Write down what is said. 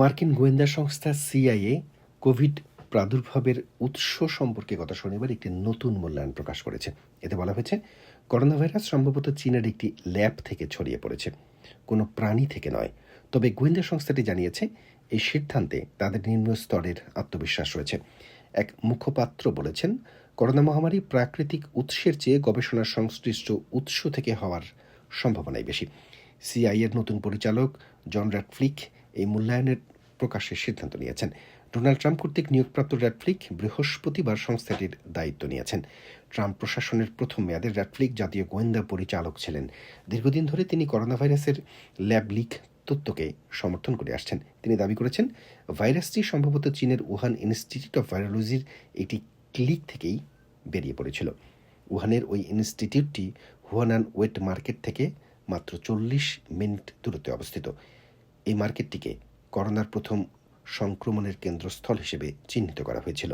মার্কিন গোয়েন্দা সংস্থা সিআইএ কোভিড প্রাদুর্ভাবের উৎস সম্পর্কে গত শনিবার একটি নতুন মূল্যায়ন প্রকাশ করেছে। এতে বলা হয়েছে করোনা ভাইরাস সম্ভবত চীনের একটি ল্যাব থেকে ছড়িয়ে পড়েছে। কোনো প্রাণী থেকে নয়। তবে গোয়েন্দা সংস্থাটি জানিয়েছে, এই সিদ্ধান্তে তাদের নিম্ন স্তরের আত্মবিশ্বাস রয়েছে। এক মুখপাত্র বলেছেন, করোনা মহামারী প্রাকৃতিক উৎসের চেয়ে গবেষণার সংশ্লিষ্ট উৎস থেকে হওয়ার সম্ভাবনাই বেশি। সিআইয়ের নতুন পরিচালক জন র্যাডফ্লিক এই মূল্যায়নের প্রকাশের সিদ্ধান্ত নিয়েছেন। ডোনাল্ড ট্রাম্প কর্তৃক নিয়োগপ্রাপ্ত র্যাডফ্লিক বৃহস্পতিবার সংস্থাটির দায়িত্ব নিয়েছেন। ট্রাম্প প্রশাসনের প্রথম মেয়াদে র্যাডফ্লিক জাতীয় গোয়েন্দা পরিচালক ছিলেন। দীর্ঘদিন ধরে তিনি করোনা ভাইরাসের ল্যাব লিক তথ্যকে সমর্থন করে আসছেন। তিনি দাবি করেছেন, ভাইরাসটি সম্ভবত চীনের উহান ইনস্টিটিউট অফ ভাইরোলজির একটি ক্লিক থেকেই বেরিয়ে পড়েছিল। উহানের ওই ইনস্টিটিউটটি হুয়ানান ওয়েট মার্কেট থেকে মাত্র চল্লিশ মিনিট দূরত্বে অবস্থিত। এই মার্কেটটিকে করোনার প্রথম সংক্রমণের কেন্দ্রস্থল হিসেবে চিহ্নিত করা হয়েছিল।